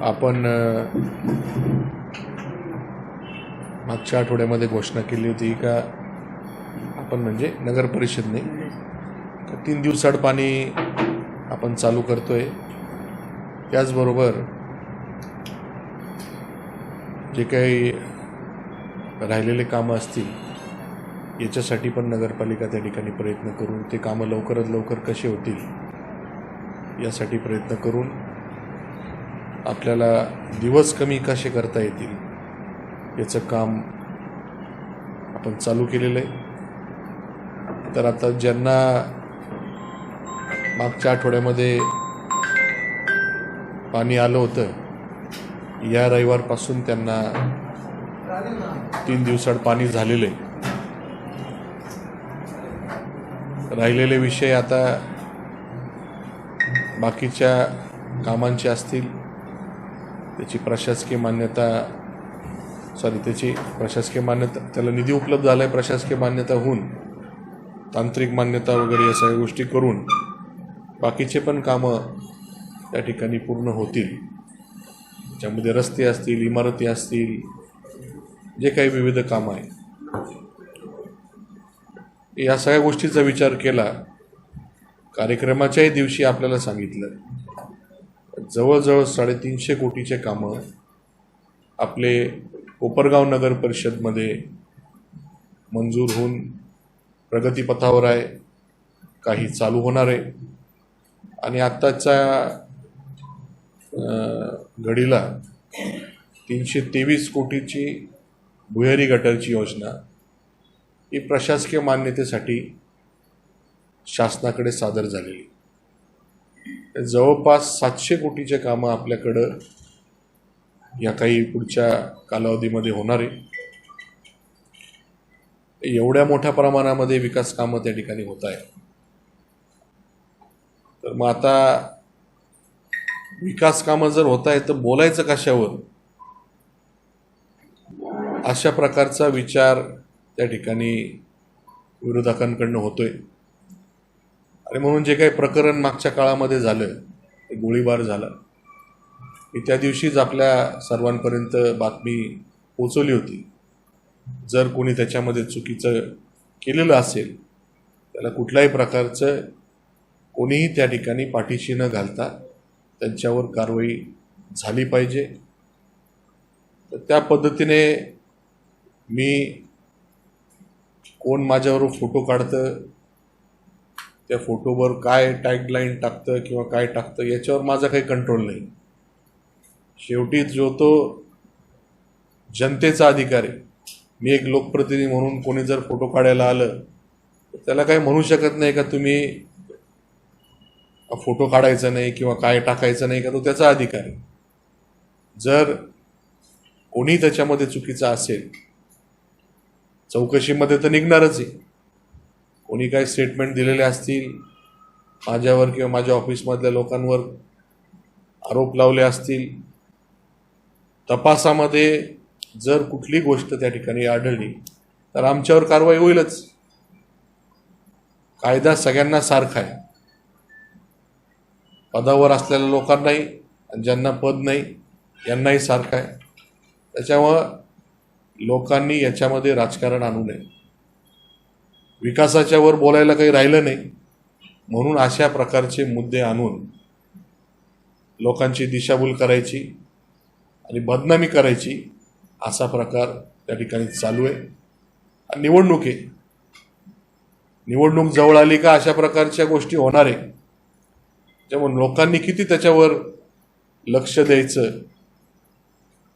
आपण मागच्या आठवड्यामध्ये घोषणा केली होती का आपण म्हणजे नगर परिषदने. तीन दिवसाड पाणी आपण चालू करतोय. त्याचबरोबर जे काही राहिलेले कामं असतील याच्यासाठी पण नगरपालिका त्या ठिकाणी प्रयत्न करून ते कामं लवकरात लवकर कसे होतील यासाठी प्रयत्न करून आपल्याला दिवस कमी कसे करता येतील याचं काम आपण चालू केलेलं आहे. तर आता ज्यांना मागच्या आठवड्यामध्ये पाणी आलं होतं या रविवारपासून त्यांना तीन दिवसाड पाणी झालेलं आहे. राहिलेले विषय आता बाकीच्या कामांचे असतील त्याची प्रशासकीय मान्यता सॉरी त्याची प्रशासकीय मान्यता त्याला निधी उपलब्ध झाला आहे प्रशासकीय मान्यता होऊन तांत्रिक मान्यता वगैरे या सगळ्या गोष्टी करून बाकीचे पण कामं त्या ठिकाणी पूर्ण होतील. ज्यामध्ये रस्ते असतील इमारती असतील जे काही विविध कामं आहे या सगळ्या गोष्टीचा विचार केला कार्यक्रमाच्याही दिवशी आपल्याला सांगितलं. जवळजवळ साडेतीनशे कोटीचे कामं आपले कोपरगाव नगर परिषदमध्ये मंजूर होऊन प्रगतीपथावर आहे. काही चालू होणार आहे. आणि आत्ताच्या घडीला तीनशे तेवीस कोटीची भुयारी गटारची योजना ही प्रशासकीय मान्यतेसाठी शासनाकडे सादर झालेली. जवळपास सातशे कोटीचे कामं आपल्याकडं या काही पुढच्या कालावधीमध्ये होणार आहे. एवढ्या मोठ्या प्रमाणामध्ये विकास कामं त्या ठिकाणी होत आहे तर मग आता विकास कामं जर होत आहे तर बोलायचं कशावर? अशा प्रकारचा विचार त्या ठिकाणी विरोधकांकडनं होतोय. आणि म्हणून जे काही प्रकरण मागच्या काळामध्ये झालं ते गोळीबार झाला. की त्या दिवशीच आपल्या सर्वांपर्यंत बातमी पोचवली होती. जर कोणी त्याच्यामध्ये चुकीचं केलेलं असेल त्याला कुठल्याही प्रकारचं कोणीही त्या ठिकाणी पाठीशी न घालता त्यांच्यावर कारवाई झाली पाहिजे. तर त्या पद्धतीने मी कोण माझ्यावर फोटो काढतं त्या फोटोवर काय टॅगलाईन टाकतं किंवा काय टाकतं याच्यावर माझा काही कंट्रोल नाही. शेवटी जो तो जनतेचा अधिकार आहे. मी एक लोकप्रतिनिधी म्हणून कोणी जर फोटो काढायला आलं तर त्याला काही म्हणू शकत नाही का तुम्ही फोटो काढायचा नाही किंवा काय टाकायचं नाही का तो त्याचा अधिकार आहे. जर कोणी त्याच्यामध्ये चुकीचं असेल चौकशीमध्ये तर निघणारच आहे. कोणी काही स्टेटमेंट दिलेले असतील माझ्यावर किंवा माझ्या ऑफिसमधल्या लोकांवर आरोप लावले असतील तपासामध्ये जर कुठली गोष्ट त्या ठिकाणी आढळली तर आमच्यावर कारवाई होईलच. कायदा सगळ्यांना सारखा आहे. पदावर असलेल्या लोकांनाही आणि ज्यांना पद नाही यांनाही सारखा आहे. त्याच्यामुळं लोकांनी याच्यामध्ये राजकारण आणू नये. विकासाच्या वर बोलायला काही राहिलं नाही. म्हणून अशा प्रकारचे मुद्दे आणून लोकांची दिशाभूल करायची आणि बदनामी करायची असा प्रकार त्या ठिकाणी चालू आहे. आणि निवडणूक आहे. निवडणूक जवळ आली का अशा प्रकारच्या गोष्टी होणार आहे. त्यामुळे लोकांनी किती त्याच्यावर लक्ष द्यायचं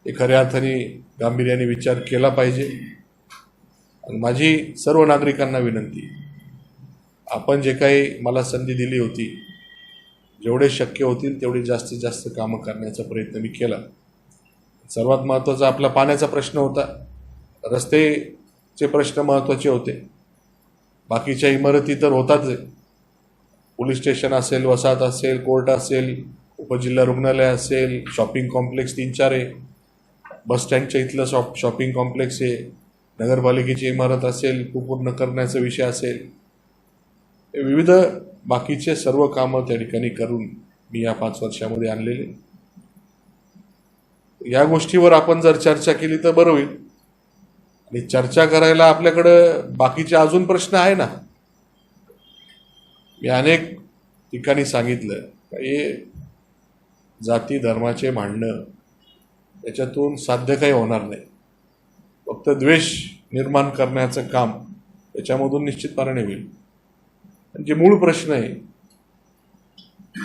हे खऱ्या अर्थाने गांभीर्याने विचार केला पाहिजे. माझी सर्व नागरिकांना विनंती आपण जे काही मला संधी दिली होती जेवढे शक्य होतील तेवढे जास्तीत जास्त कामं करण्याचा प्रयत्न मी केला. सर्वात महत्त्वाचा आपला पाण्याचा प्रश्न होता. रस्तेचे प्रश्न महत्त्वाचे होते. बाकीच्या इमारती तर होताच आहे. पोलीस स्टेशन असेल वसाहत असेल कोर्ट असेल उपजिल्हा रुग्णालय असेल शॉपिंग कॉम्प्लेक्स तीन चार आहे. बस स्टँडच्या इथलं शॉप शॉपिंग कॉम्प्लेक्स आहे. नगरपालिकेची इमारत असेल पूर्ण करण्याचा विषय असेल हे विविध बाकीचे सर्व कामं त्या ठिकाणी करून मी या पाच वर्षामध्ये आणलेले. या गोष्टीवर आपण जर चर्चा केली तर बरं होईल. आणि चर्चा करायला आपल्याकडं बाकीचे अजून प्रश्न आहे ना? मी अनेक ठिकाणी सांगितलं हे जाती धर्माचे भांडणं याच्यातून साध्य काही होणार नाही. फक्त द्वेष निर्माण करण्याचं काम त्याच्यामधून निश्चितपणाने होईल. जे मूळ प्रश्न आहे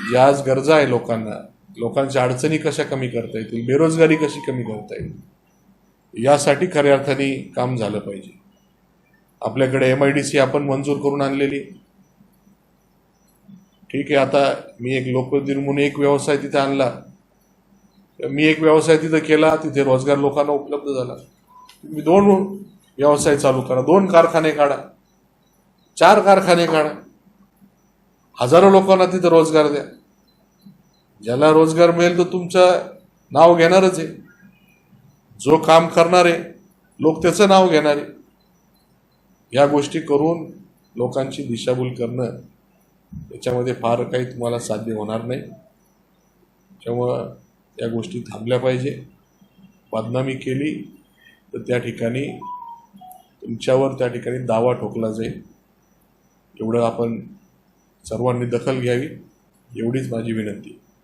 ज्या आज गरजा आहे लोकांना लोकांच्या अडचणी कशा कमी करता येतील बेरोजगारी कशी कमी करता येईल यासाठी खऱ्या अर्थाने काम झालं पाहिजे. आपल्याकडे एम आय डी सी आपण मंजूर करून आणलेली ठीक आहे आता मी एक लोकप्रतिनिधी म्हणून एक व्यवसाय तिथे आणला. मी एक व्यवसाय तिथं केला तिथे रोजगार लोकांना उपलब्ध झाला. तुम्ही दोन व्यवसाय चालू करा. दोन कारखाने काढा. चार कारखाने काढा. हजारो लोकांना तिथं रोजगार द्या. ज्याला रोजगार मिळेल तो तुमचं नाव घेणारच आहे. जो काम करणार आहे लोक त्याचं नाव घेणारे. या गोष्टी करून लोकांची दिशाभूल करणं याच्यामध्ये फार काही तुम्हाला साध्य होणार नाही. त्यामुळं या गोष्टी थांबल्या पाहिजे. बदनामी केली तर त्या ठिकाणी तुमच्यावर त्या ठिकाणी दावा ठोकला जाईल. एवढं आपण सर्वांनी दखल घ्यावी एवढीच माझी विनंती.